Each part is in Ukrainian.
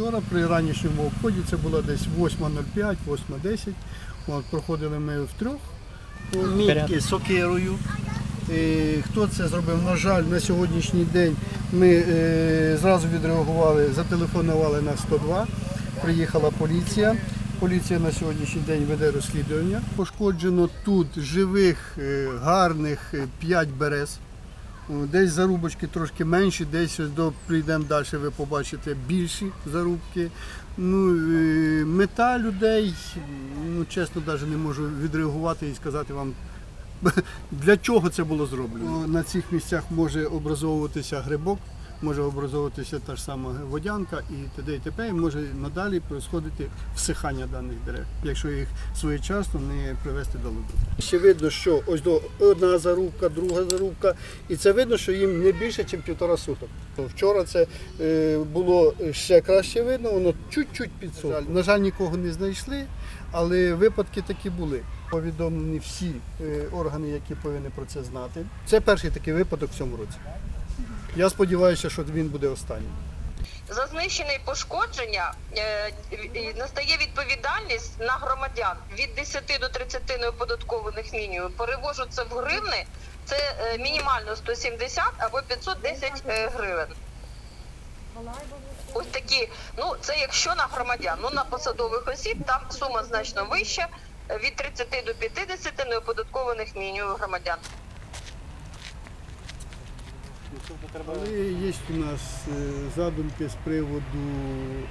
Вчора при ранішньому обході це було десь 8.05, 8.10. От, проходили ми втрьох мітки сокирою. Е, Хто це зробив? На жаль, на сьогоднішній день ми е, зразу відреагували, зателефонували на 102, приїхала поліція. Поліція на сьогоднішній день веде розслідування. Пошкоджено тут живих, е, гарних 5 берез. О, Десь зарубочки трошки менші, десь до прийдемо далі, ви побачите більші зарубки. Ну, е, мета людей, ну чесно, навіть не можу відреагувати і сказати вам, для чого це було зроблено. На цих місцях може образовуватися грибок, може образовуватися та ж сама водянка і т.д. і т.п. І може надалі происходити всихання даних дерев, якщо їх своєчасно не привести до ладу. Ще видно, що ось до одна зарубка, друга зарубка, і це видно, що їм не більше, ніж півтора суток. Вчора це е, було ще краще видно, воно чуть-чуть підсохло. На жаль, нікого не знайшли, але випадки такі були. Повідомлені всі е, органи, які повинні про це знати. Це перший такий випадок в цьому році. Я сподіваюся, що він буде останнім. За знищення і пошкодження е, настає відповідальність на громадян від 10 до 30 неоподаткованих мінімумів. Перевожу це в гривни. Це е, мінімально 170 або 510 е, гривень. Ось такі, ну це якщо на громадян, ну на посадових осіб там сума значно вища е, від 30 до 50 неоподаткованих мінімумів громадян. Але є у нас е, задумки з приводу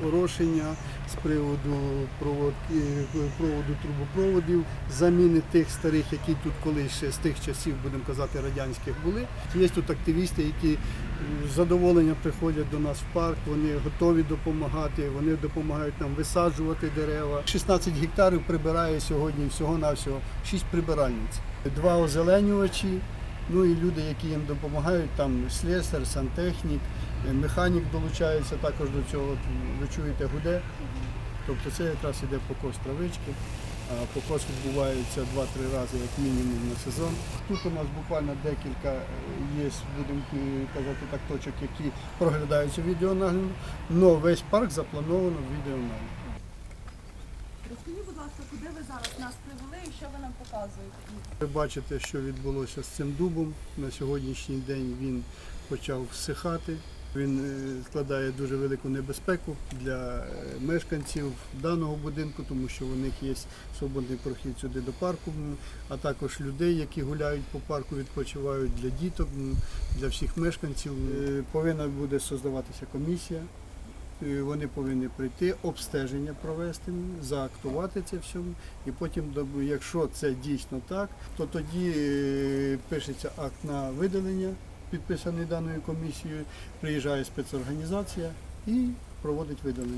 орошення, з приводу е, проводу трубопроводів, заміни тих старих, які тут колись ще з тих часів, будемо казати, радянських були. Є тут активісти, які з задоволенням приходять до нас в парк, вони готові допомагати, вони допомагають нам висаджувати дерева. 16 гектарів прибирає сьогодні всього-навсього 6 прибиральниць, два озеленювачі. Ну і люди, які їм допомагають, там слесар, сантехнік, е, механік долучається також до цього. Ви чуєте, гуде. Тобто це якраз іде покос травички. Покос відбувається 2-3 рази як мінімум на сезон. Тут у нас буквально декілька е, є, будемо казати так, точок, які проглядаються відеонагляду, але весь парк заплановано в відеонагляд. Розкажіть, будь ласка, куди ви зараз нас привели і що ви нам показуєте? Ви бачите, що відбулося з цим дубом. На сьогоднішній день він почав всихати. Він е, складає дуже велику небезпеку для е, мешканців даного будинку, тому що у них є свободний прохід сюди до парку, а також людей, які гуляють по парку, відпочивають для діток, для всіх мешканців. Е, Повинна буде создаватися комісія. Вони повинні прийти, обстеження провести, заактувати це все. І потім, якщо це дійсно так, то тоді е, пишеться акт на видалення, підписаний даною комісією, приїжджає спецорганізація і проводить видалення.